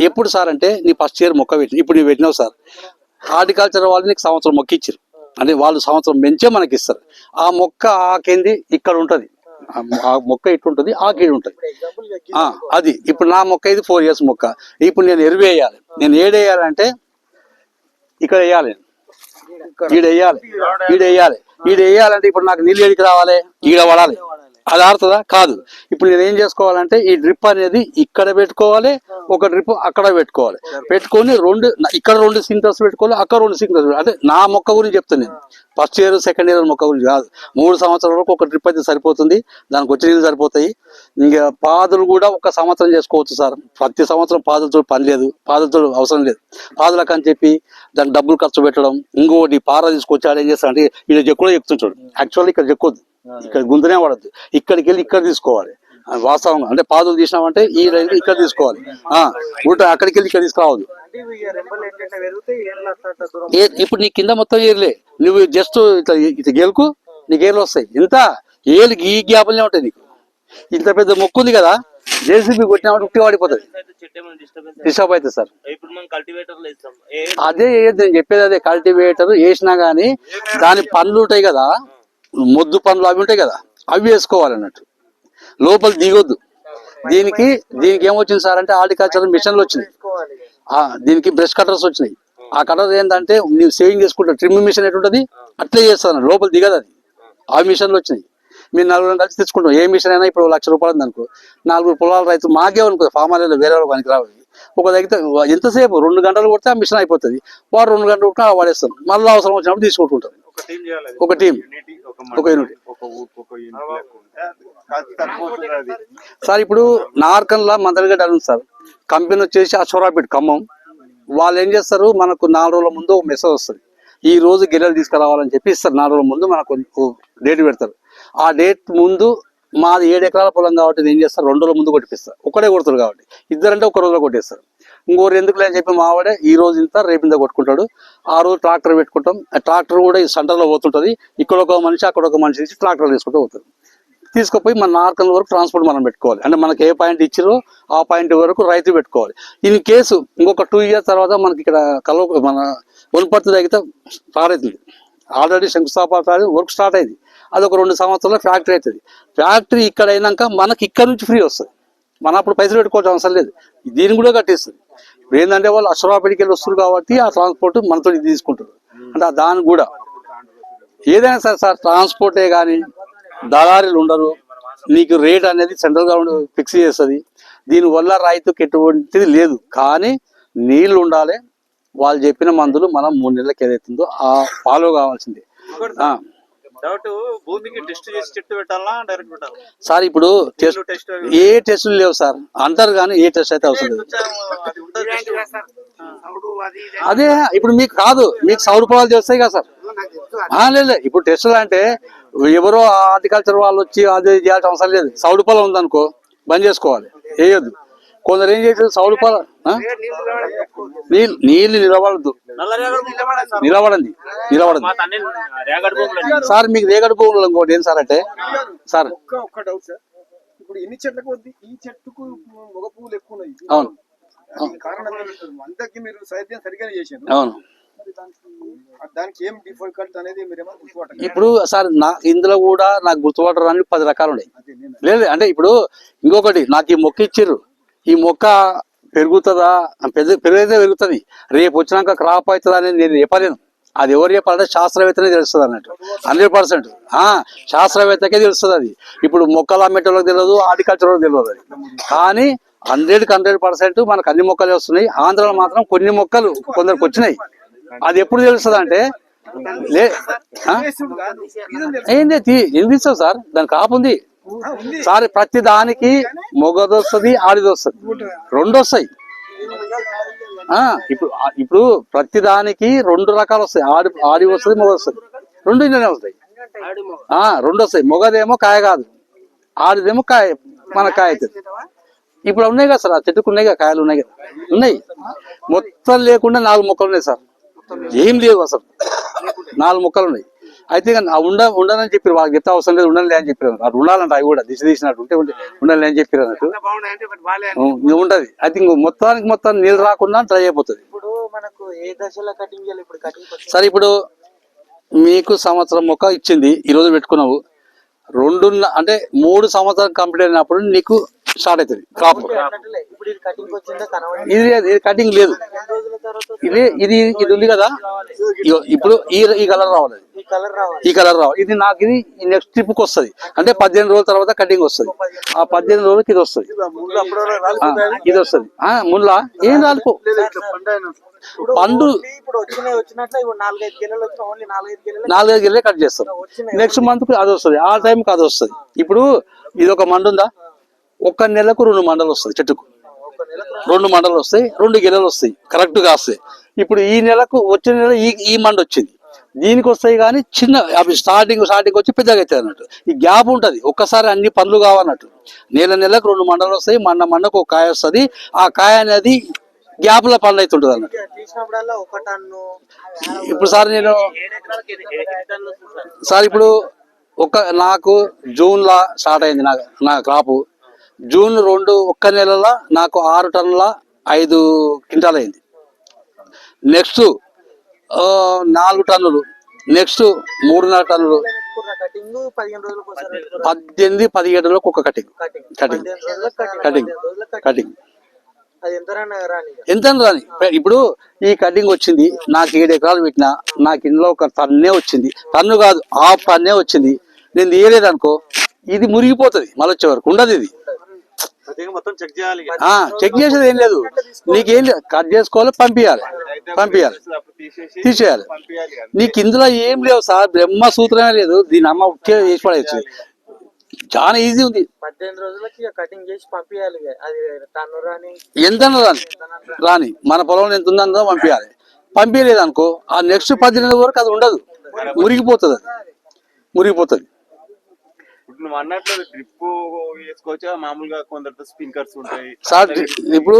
ఎప్పుడు సార్ అంటే నీ ఫస్ట్ ఇయర్ మొక్క పెట్టి ఇప్పుడు నీవు పెట్టినావు సార్. హార్టికల్చర్ వాళ్ళు నీకు సంవత్సరం మొక్క ఇచ్చారు అంటే వాళ్ళు సంవత్సరం పెంచే మనకి ఇస్తారు. ఆ. మొక్క ఆకేంది ఇక్కడ ఉంటది. ఆ. ఆ మొక్క ఇటు ఉంటుంది ఆకు ఇటు ఉంటుంది. ఆ, అది. ఇప్పుడు నా మొక్క ఇది ఫోర్ ఇయర్స్ మొక్క. ఇప్పుడు నేను ఎరువు వేయాలి నేను ఏడు వేయాలంటే ఇక్కడ వేయాలి. ఈడ వేయాలి. ఈడ. వేయాలి. ఈడ వేయాలంటే ఇప్పుడు నాకు నీళ్ళు ఎడికి రావాలి? ఈడ పడాలి. అది ఆరుతుందా కాదు. ఇప్పుడు నేను ఏం చేసుకోవాలంటే ఈ డ్రిప్ అనేది ఇక్కడ పెట్టుకోవాలి ఒక డ్రిప్ అక్కడ పెట్టుకోవాలి. పెట్టుకొని రెండు ఇక్కడ రెండు సింటర్స్ పెట్టుకోవాలి అక్కడ రెండు సింటర్స్ అంటే నా మొక్క గురించి చెప్తాను నేను. ఫస్ట్ ఇయర్ సెకండ్ ఇయర్ మొక్క గురించి కాదు. మూడు సంవత్సరాల వరకు ఒక డ్రిప్ అయితే సరిపోతుంది దానికి వచ్చే నీళ్ళు సరిపోతాయి. ఇంకా పాదులు కూడా ఒక సంవత్సరం చేసుకోవచ్చు సార్. ప్రతి సంవత్సరం పాదులతో పని లేదు పాదులతో అవసరం లేదు. పాదులకు అని చెప్పి దానికి డబ్బులు ఖర్చు పెట్టడం ఇంకోటి పార తీసుకొచ్చి ఏం చేస్తా అంటే ఇక్కడ చెక్కులో చెప్తుంటాడు యాక్చువల్లీ ఇక్కడ చెక్కొద్దు ఇక్కడ గుంతనే పడద్దు. ఇక్కడికి వెళ్ళి ఇక్కడ తీసుకోవాలి. ఆ, వాస్తవంగా. అంటే పాదులు తీసినామంటే ఈ రైలు ఇక్కడ తీసుకోవాలి. ఆ ఉల్టా అక్కడికి వెళ్ళి ఇక్కడ తీసుకురావద్దు. ఇప్పుడు నీ కింద మొత్తం ఏర్లే. నువ్వు జస్ట్ ఇట్లా ఇట్లా గేలుకు నీకు ఏర్లు వస్తాయి. ఇంత ఏళ్ళు ఈ గ్యాపులనే ఉంటాయి నీకు. ఇంత పెద్ద మొక్కు ఉంది కదా జేసీబీ కొట్టినామంటే ఉట్టి వాడిపోతుంది. డిస్టర్బ్ అవుతుంది సార్. ఇప్పుడు మనం కల్టివేటర్లు ఇస్తాం ఏ అదే ఏది? నేను చెప్పేది అదే. కల్టివేటర్ వేసినా గానీ దాని పండ్లు ఉంటాయి కదా మొద్దు పండ్లు అవి ఉంటాయి కదా అవి వేసుకోవాలి అన్నట్టు లోపల దిగొద్దు. దీనికి దీనికి ఏమొచ్చింది సార్ అంటే హార్టికల్చర్ మిషన్లు వచ్చినాయి. ఆ, దీనికి బ్రష్ కటర్స్ వచ్చినాయి. ఆ కటర్ ఏంటంటే నీవు సేవింగ్ చేసుకుంటావు ట్రిమ్ మిషన్ ఎటుంటుంది? అట్లే చేస్తాను లోపల దిగదు అది. ఆ మిషన్లు వచ్చినాయి. మీరు నలుగురు కలిసి తెచ్చుకుంటాం. ఏ మిషన్ అయినా ఇప్పుడు లక్ష రూపాయలు అనుకో. నాలుగు పొలాల రైతు మాకే అనుకో ఫార్మర్లో వేరే వాళ్ళు పనికి రావు ఒక దగ్గర ఎంతసేపు? రెండు గంటలు కొడితే ఆ మిషన్ అయిపోతుంది. వాడు రెండు గంటలు కొట్టినా వాడేస్తాం మళ్ళీ అవసరం వచ్చినప్పుడు తీసుకుంటుంటారు ఒక టీం. ఒక టీం యూనిటీ. సార్ ఇప్పుడు నార్కన్లా మందరగడ్డ అని ఉంది సార్. కంపెనీ వచ్చేసి అశ్వరాపేట ఖమ్మం. వాళ్ళు ఏం చేస్తారు? మనకు నాలుగు రోజుల ముందు ఒక మెసేజ్ వస్తుంది. ఈ రోజు గిన్నెలు తీసుకురావాలని చెప్పి ఇస్తారు. నాలుగు రోజుల ముందు మనకు డేట్ పెడతారు. ఆ డేట్ ముందు మాది ఏడు ఎకరాల పొలం కాబట్టి నేను ఏం చేస్తాను రెండు రోజుల ముందు కొట్టిపిస్తా ఒకటే కొడుతాడు కాబట్టి. ఇద్దరంటే ఒక రోజులో కొట్టేస్తారు. ఇంకోరు ఎందుకు అని చెప్పి మావాడే ఈ రోజు ఇంత రేపు ఇంత కొట్టుకుంటాడు. ఆ రోజు ట్రాక్టర్ పెట్టుకుంటాం. ఆ ట్రాక్టర్ కూడా ఈ సెంటర్లో పోతుంటుంది. ఇక్కడ ఒక మనిషి అక్కడ ఒక మనిషి ఇచ్చి ట్రాక్టర్ తీసుకుంటూ పోతుంది తీసుకుపోయి మన నార్కల్ వరకు ట్రాన్స్పోర్ట్ మనం పెట్టుకోవాలి. అంటే మనకి ఏ పాయింట్ ఇచ్చిరో ఆ పాయింట్ వరకు రైతు పెట్టుకోవాలి. ఇన్ కేసు ఇంకొక టూ ఇయర్స్ తర్వాత మనకి ఇక్కడ కలవ మన ఉల్పత్తి తగ్గితే స్టార్ట్ అవుతుంది. ఆల్రెడీ శంకుస్థాపన వర్క్ స్టార్ట్ అయింది. అది ఒక రెండు సంవత్సరాల్లో ఫ్యాక్టరీ అవుతుంది. ఫ్యాక్టరీ ఇక్కడ అయినాక మనకి ఇక్కడ నుంచి ఫ్రీ వస్తుంది. మన అప్పుడు పైసలు పెట్టుకోవాల్సిన అవసరం లేదు. దీన్ని కూడా కట్టిస్తుంది. ఇప్పుడు ఏంటంటే వాళ్ళు అశ్వరాపేటకి వెళ్ళి వస్తారు కాబట్టి ఆ ట్రాన్స్పోర్ట్ మనతో ఇది తీసుకుంటారు. అంటే దాని కూడా. ఏదైనా సరే సార్ ట్రాన్స్పోర్టే కానీ దళారీలు ఉండరు. నీకు రేట్ అనేది సెంట్రల్ గవర్నమెంట్ ఫిక్స్ చేస్తుంది. దీనివల్ల రైతుకి ఎటువంటిది లేదు. కానీ నీళ్ళు ఉండాలి. వాళ్ళు చెప్పిన మందులు మనం మూడు నెలలకు ఏదైతుందో ఆ ఫాలో కావాల్సిందే. ఆ, డౌట్ భూమికి టెస్ట్ చేసి చెట్టు పెట్టాలా డైరెక్ట్ పెట్టాలా? సార్ ఇప్పుడు టెస్ట్ టెస్ట్ ఏ టెస్టులు లేవు సార్. అంటారు కానీ ఏ టెస్ట్ అయితే అవసరం అది ఉంటుంది అదే ఇప్పుడు మీకు కాదు మీకు సౌడు పొలాలు తెలుస్తాయి కదా సార్. ఆ, లేదు. ఇప్పుడు టెస్టులు అంటే ఎవరో హార్టికల్చర్ వాళ్ళు వచ్చి అది చేయాల్సిన అవసరం లేదు. సౌడు పొలం ఉందనుకో బంద్ చేసుకోవాలి వేయొద్దు. కొందరు ఏం చేస్తారు సౌడు పొలం? నీళ్ళు నీళ్ళు నిలబడద్దు నిలబడండి భూములు సార్ మీకు రేగడి భూములు ఇంకోటి ఏం సార్ అంటే? సార్. ఇప్పుడు ఎన్ని చెట్లకు వద్దు? ఈ చెట్టుకు మగ పువ్వులు ఎక్కువ ఉన్నాయి. అవును. కారణం అందరికి మీరు సైద్యం సరిగ్గానే చేశారు. అవును. మరి దానికి దానికి ఏం డిఫికల్ట్ అనేది ఇప్పుడు సార్ నా ఇందులో కూడా నాకు గుర్తుపట్టడానికి పది రకాలు ఉన్నాయి. లేదు. అంటే ఇప్పుడు ఇంకొకటి నాకు ఈ మొక్క ఇచ్చిర్రు. ఈ మొక్క పెరుగుతుందా? పెద్ద పెరిగితే పెరుగుతుంది. రేపు వచ్చినాక క్రాప్ అవుతుందా అనేది నేను చెప్పలేను. అది ఎవరు చెప్పాలంటే శాస్త్రవేత్తనే తెలుస్తుంది అన్నట్టు. Hundred percent. శాస్త్రవేత్తకే తెలుస్తుంది అది. ఇప్పుడు మొక్కలు అమ్మేటోళ్ళకి తెలియదు హార్టికల్చర్ తెలియదు అది. కానీ హండ్రెడ్కి హండ్రెడ్ పర్సెంట్ మనకు అన్ని మొక్కలు వస్తున్నాయి. ఆంధ్రలో మాత్రం కొన్ని మొక్కలు కొందరికి వచ్చినాయి. అది ఎప్పుడు తెలుస్తుంది అంటే ఏంది ఎందుకు ఇస్తావు సార్? దాని కాపు ఉంది. సారీ ప్రతి దానికి మొగది వస్తుంది ఆడిది వస్తుంది రెండు వస్తాయి ఇప్పుడు ఇప్పుడు ప్రతి దానికి రెండు రకాలు వస్తాయి ఆడి ఆడి వస్తుంది మొగ వస్తుంది రెండు ఇంట్లోనే వస్తాయి. రెండు వస్తాయి మొగదేమో కాయ కాదు. ఆడిదేమో కాయ మన కాయ అవుతుంది ఇప్పుడు ఉన్నాయి కదా సార్? ఆ చెట్టుకు ఉన్నాయి కదా కాయలు ఉన్నాయి కదా? ఉన్నాయి. మొత్తం లేకుండా నాలుగు మొక్కలు ఉన్నాయి సార్. ఏం లేవు అసలు. నాలుగు మొక్కలు ఉన్నాయి. అయితే ఉండ ఉండనని చెప్పారు వాళ్ళకి చెప్తే అవసరం లేదు ఉండలే అని చెప్పారు అది ఉండాలంట అవి కూడా దిశ తీసినట్టు ఉంటే ఉంటే ఉండాలి అని చెప్పారు అన్నట్టు. ఉంటది. అయితే ఇంకో మొత్తానికి మొత్తం నీళ్ళు రాకుండా డ్రై అయిపోతుంది. ఇప్పుడు మనకు ఏ దశలో కటింగ్ చేయాలి? ఇప్పుడు కటింగ్ సరే ఇప్పుడు మీకు సంవత్సరం మొక్క ఇచ్చింది ఈ రోజు పెట్టుకున్నావు. రెండు అంటే మూడు సంవత్సరాలు కంప్లీట్ అయినప్పుడు నీకు స్టార్ట్ అవుతుంది క్రాప్ ఇది కటింగ్ లేదు ఇది ఇది ఇది ఉంది కదా? ఇప్పుడు ఈ ఈ కలర్ రావాలి. ఈ కలర్ రావాలి. ఈ కలర్ రావాలి. ఇది నాకు ఇది నెక్స్ట్ ట్రిప్కి వస్తుంది. అంటే పద్దెనిమిది రోజుల తర్వాత కటింగ్ వస్తుంది. ఆ పద్దెనిమిది రోజులకి ఇది వస్తుంది. ఇది వస్తుంది. ఆ, ముళ్ళ ఏం రాలిపో పండు నాలుగైదు గిల్లే కట్ చేస్తాం నెక్స్ట్ మంత్కి అది వస్తుంది. ఆ టైంకి అది వస్తుంది. ఇప్పుడు ఇది ఒక మండ ఉందా? ఒక్క నెలకు రెండు మండలు వస్తుంది చెట్టుకు. రెండు మండలు వస్తాయి రెండు గిన్నెలు వస్తాయి. కరెక్ట్ కాస్తాయి వస్తాయి. ఇప్పుడు ఈ నెలకు వచ్చిన నెల ఈ ఈ మండ వచ్చింది. దీనికి వస్తాయి కానీ చిన్న అవి స్టార్టింగ్ స్టార్టింగ్ వచ్చి పెద్దగా అవుతాయి అన్నట్టు. ఈ గ్యాప్ ఉంటుంది. ఒక్కసారి అన్ని పనులు కావన్నట్టు. నెల నెలకు రెండు మండలు వస్తాయి మండ మండకు ఒక కాయ వస్తుంది. ఆ కాయ అనేది గ్యాప్లో పనులు అవుతుంటది అన్నట్టు. ఇప్పుడు సార్ నేను సార్ సార్ ఇప్పుడు ఒక నాకు జూన్ లా స్టార్ట్ అయింది నా నా క్రాపు జూన్ రెండు ఒక్క నెలల నాకు ఆరు టన్నుల ఐదు క్వింటాల్ అయింది నెక్స్ట్ నాలుగు టన్నులు. నెక్స్ట్ మూడున్నర టన్నులు. పద్దెనిమిది పదిహేడు రోజులకు ఒక కటింగ్. కటింగ్. కటింగ్. కటింగ్. ఎంత రాని. ఇప్పుడు ఈ కటింగ్ వచ్చింది. నాకు ఏడు ఎకరాలు పెట్టినా నాకు ఇంట్లో ఒక టన్నే వచ్చింది. టన్ను కాదు హాఫ్ టన్నే వచ్చింది. నేను తీయలేదు అనుకో ఇది మురిగిపోతుంది. మళ్ళీ వచ్చే వరకు ఉండదు ఇది. చెక్ చేయాలి ఇక. ఆ చెక్ చేసేది ఏం లేదు. నీకేం లేదు కట్ చేసుకోవాలి పంపించాలి పంపించాలి తీసేయాలి. నీకు ఇందులో ఏం లేవు సార్ బ్రహ్మ సూత్రమే లేదు. దీని అమ్మ ఉట్టే చేసి పడేయచ్చు. చాలా ఈజీ ఉంది. పద్దెనిమిది రోజులకి కటింగ్ చేసి పంపించాలి. అది రాని ఎంత రాని. రాని. మన పొలంలో ఎంత ఉందో పంపించాలి పంపించలేదు అనుకో ఆ నెక్స్ట్ పద్దెనిమిది వరకు అది ఉండదు. మురిగిపోతుంది అది. మురిగిపోతుంది. నువ్వు అన్నట్లు డ్రిప్ వేసుకోవచ్చా? మామూలుగా కొందరితో స్ప్రింకర్స్ ఉంటాయి. సార్ ఇప్పుడు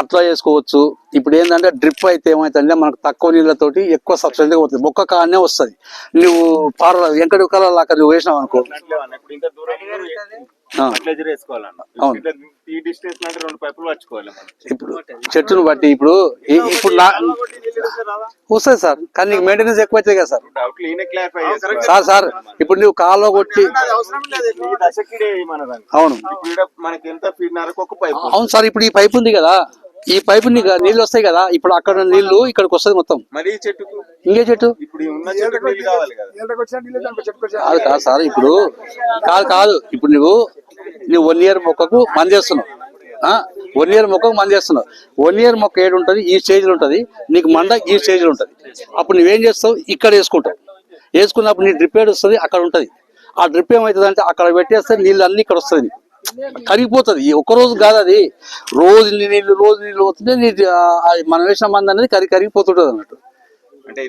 అట్లా చేసుకోవచ్చు ఇప్పుడు ఏంటంటే డ్రిప్ అయితే ఏమైతుందంటే మనకు తక్కువ నీళ్ళతోటి ఎక్కువ సబ్సిడీ పోతుంది. మొక్క కాడనే వస్తుంది. నువ్వు పార వెంకట కళ అక్కడ నువ్వు వేసినావు అనుకో. అట్లే వేసుకోవాలన్న. ఈ డిస్టెన్స్ అంటే రెండు పైపులు పట్టుకోవాలి ఇప్పుడు చెట్టును బట్టి ఇప్పుడు ఇప్పుడు వస్తుంది సార్ కానీ నీకు మెయింటెనెన్స్ ఎక్కువ అవుతుంది కదా సార్. సార్ సార్ ఇప్పుడు నువ్వు కాల్లో కొట్టి అవును. మనకి ఎంత ఫీడ్ నరకు ఒక పైపు అవును సార్ ఇప్పుడు ఈ పైప్ ఉంది కదా. ఈ పైపు నీళ్ళు వస్తాయి కదా ఇప్పుడు అక్కడ నీళ్ళు ఇక్కడికి వస్తుంది మొత్తం. మరి చెట్టుకు? ఇంకే చెట్టు? కదా. కాదు సార్ ఇప్పుడు కాదు కాదు ఇప్పుడు నువ్వు నువ్వు వన్ ఇయర్ మొక్కకు మంది చేస్తున్నావు వన్ ఇయర్ మొక్కకు మంది చేస్తున్నావు వన్ ఇయర్ మొక్క ఏడు ఉంటుంది ఈ స్టేజ్లో ఉంటుంది నీకు మంద ఈ స్టేజ్లో ఉంటుంది. అప్పుడు నువ్వేం చేస్తావు? ఇక్కడ వేసుకుంటావు. వేసుకున్నప్పుడు నీ డ్రిప్ ఏడు వస్తుంది అక్కడ ఉంటుంది. ఆ డ్రిప్ ఏమవుతుంది అంటే అక్కడ పెట్టేస్తే నీళ్ళు అన్ని ఇక్కడ వస్తుంది నీకు. కరిగిపోతుంది. ఈ ఒక్క రోజు కాదు అది. రోజు నీళ్ళు రోజు నీళ్ళు పోతుంటే నీ ఆ, ఆ మనం వేసిన మంది అనేది కరిగి కరిగిపోతుంటుంది అన్నట్టు. అంటే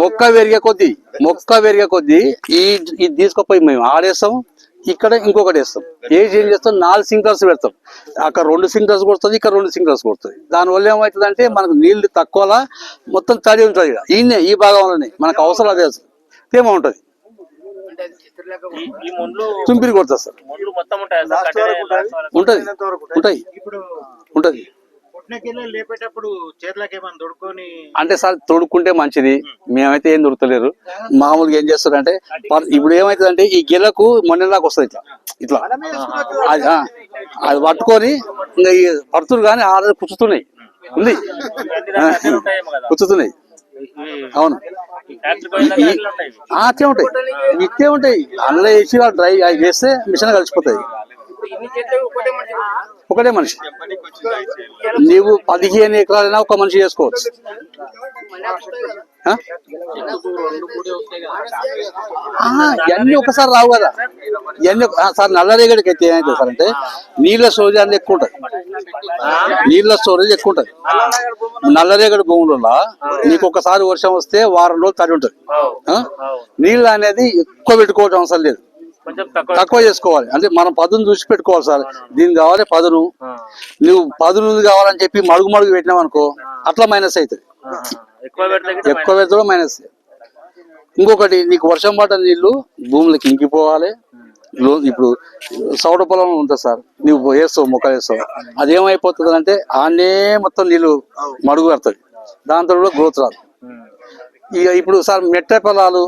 మొక్క పెరిగే కొద్దీ మొక్క పెరిగే కొద్దీ ఈ ఇది తీసుకుపోయి మేము ఆడేస్తాం. ఇక్కడ ఇంకొకటి వేస్తాం. ఏజ్ ఏం చేస్తాం? నాలుగు సింకర్స్ పెడతాం. అక్కడ రెండు సింకర్స్ కొడుతుంది ఇక్కడ రెండు సింకర్స్ కొడుతుంది. దానివల్ల ఏమవుతుంది అంటే మనకు నీళ్ళు తక్కువలా మొత్తం తడి ఉంటుంది ఇక్కడ. ఈయనే ఈ భాగంలోనే. మనకు అవసరం అదే తేమ ఉంటుంది. ఈ- ముండ్లు తుంపిరి కొడుతుంది సార్. ముండ్లు మొత్తం ఉంటాయి సార్? కట్టె లాస్ట్ వరకు. ఉంటుంది ఉంటాయి. ఇప్పుడు ఉంటుంది లేపేటప్పుడు దొడుకొని అంటే సార్ తొడుక్కుంటే మంచిది. మేమైతే ఏం దొరుకుతలేరు మామూలుగా ఏం చేస్తారంటే పర్- ఇప్పుడు ఏమవుతుంది అంటే ఈ గిలకు మొన్నలాగా వస్తుంది ఇట్లా. ఇట్లా. అది అది పట్టుకొని ఇంకా ఈ పడుతురు కానీ ఆల్రెడీ పుచ్చుతున్నాయి ఉంది. పుచ్చుతున్నాయి అవును. ఈ ఉంటాయి ఆ, అట్లే ఉంటాయి. ఇట్లే ఉంటాయి. అందులో వేసి డ్రై అవి చేస్తే మిషన్ కలిసిపోతాయి. ఒకటే మనిషి. నీవు పదిహేను ఎకరాలైనా ఒక మనిషి చేసుకోవచ్చు. ఇవన్నీ ఒకసారి రావు కదా. ఇవన్నీ సార్ నల్లరేగడికి అయితే ఏమైతుంది సార్ అంటే నీళ్ళ స్టోరేజ్ అనేది ఎక్కువ ఉంటుంది. నీళ్ళ స్టోరేజ్ ఎక్కువ ఉంటుంది. నల్లరేగడి భూములలో నీకు ఒకసారి వర్షం వస్తే వారం రోజులు తడి ఉంటుంది. ఆ? నీళ్ళు అనేది ఎక్కువ పెట్టుకోవడం అవసరం లేదు. తక్కువ చేసుకోవాలి. అంటే మనం పదును చూసి పెట్టుకోవాలి సార్. దీనికి కావాలి పదును. నువ్వు పదును కావాలని చెప్పి మడుగు మడుగు పెట్టినావు అనుకో అట్లా మైనస్ అవుతుంది. ఎక్కువ పెడితే మైనస్ ఇంకొకటి నీకు వర్షం పడ్డ నీళ్ళు భూములకి ఇంకిపోవాలి. లో- ఇప్పుడు సౌడ పొలం ఉంటుంది సార్ నువ్వు వేస్తావు మొక్కలు వేస్తావు. అదేమైపోతుంది అంటే ఆనే మొత్తం నీళ్ళు మడుగు పెడుతుంది దాంతో కూడా గ్రోత్ రాదు. ఇక ఇప్పుడు సార్ మెట్ట పొలాలు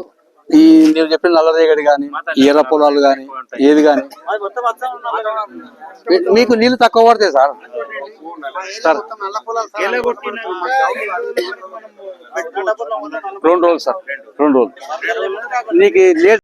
ఈ నేను చెప్పిన నల్లరేగడి కానీ ఎర్ర పొలాలు కానీ ఏది కానీ మీకు నీళ్ళు తక్కువ పడతాయి సార్. సార్. రెండు రోజులు సార్ రెండు రోజులు. నీకు లేట్